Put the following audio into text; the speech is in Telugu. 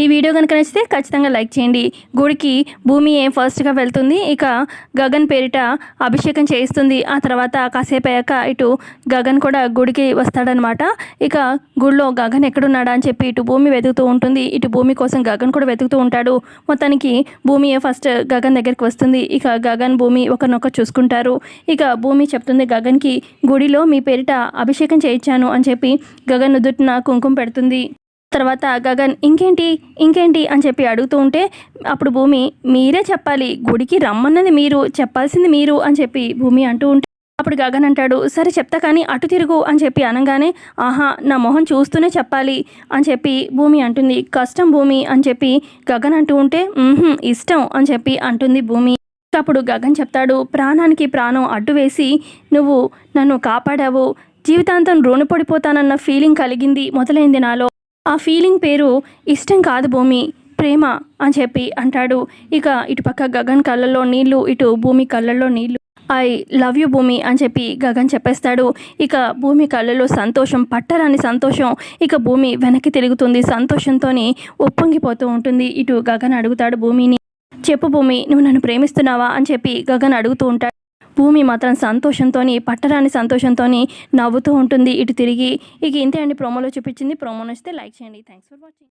ఈ వీడియో కనుక నచ్చితే ఖచ్చితంగా లైక్ చేయండి. గుడికి భూమి ఏ ఫస్ట్గా వెళ్తుంది ఇక గగన్ పేరిట అభిషేకం చేయిస్తుంది. ఆ తర్వాత కాసేపు అయ్యాక ఇటు గగన్ కూడా గుడికి వస్తాడనమాట. ఇక గుడిలో గగన్ ఎక్కడున్నాడా అని చెప్పి ఇటు భూమి వెతుకుతూ ఉంటుంది. ఇటు భూమి కోసం గగన్ కూడా వెతుకుతూ ఉంటాడు. మొత్తానికి భూమి ఫస్ట్ గగన్ దగ్గరికి వస్తుంది. ఇక గగన్ భూమి ఒకరినొకరు చూసుకుంటారు. ఇక భూమి చెప్తుంది గగన్కి గుడిలో మీ పేరిట అభిషేకం చేయించాను అని చెప్పి గగన్ నుదుటిన కుంకుమ పెడుతుంది. తర్వాత గగన్ ఇంకేంటి? ఇంకేంటి? అని చెప్పి అడుగుతూ ఉంటే అప్పుడు భూమి మీరే చెప్పాలి. గుడికి రమ్మన్నది మీరు. చెప్పాల్సింది మీరు. అని చెప్పి భూమి అంటూ ఉంటే అప్పుడు గగన్ అంటాడు సరే చెప్తా కానీ అటు తిరుగు. అని చెప్పి అనగానే ఆహా నా మొహం చూస్తూనే చెప్పాలి. అని చెప్పి భూమి అంటుంది కష్టం భూమి. అని చెప్పి గగన్ అంటూ ఉంటే ఇష్టం. అని చెప్పి అంటుంది భూమి. అప్పుడు గగన్ చెప్తాడు ప్రాణానికి ప్రాణం అడ్డు వేసి నువ్వు నన్ను కాపాడావు. జీవితాంతం రుణపడిపోతానన్న ఫీలింగ్ కలిగింది. మొదలైంది నాలో. ఆ ఫీలింగ్ పేరు ఇష్టం కాదు భూమి ప్రేమ అని చెప్పి అంటాడు. ఇక ఇటుపక్క గగన్ కళ్ళల్లో నీళ్ళు ఇటు భూమి కళ్ళల్లో నీళ్ళు. ఐ లవ్ యూ భూమి అని చెప్పి గగన్ చెప్పేస్తాడు. ఇక భూమి కళ్ళలో సంతోషం పట్టరాని సంతోషం. ఇక భూమి వెనక్కి తిరుగుతుంది సంతోషంతో ఉప్పొంగిపోతూ ఉంటుంది. ఇటు గగన్ అడుగుతాడు భూమిని. చెప్పు భూమి నువ్వు నన్ను ప్రేమిస్తున్నావా అని చెప్పి గగన్ అడుగుతూ ఉంటాడు. భూమి మాత్రం సంతోషంతో పట్టరాని సంతోషంతో నవ్వుతూ ఉంటుంది. ఇటు తిరిగి ఇక ఇంతే అండి. ప్రోమోలో చూపించింది. ప్రోమో నచ్చితే లైక్ చేయండి. Thanks for watching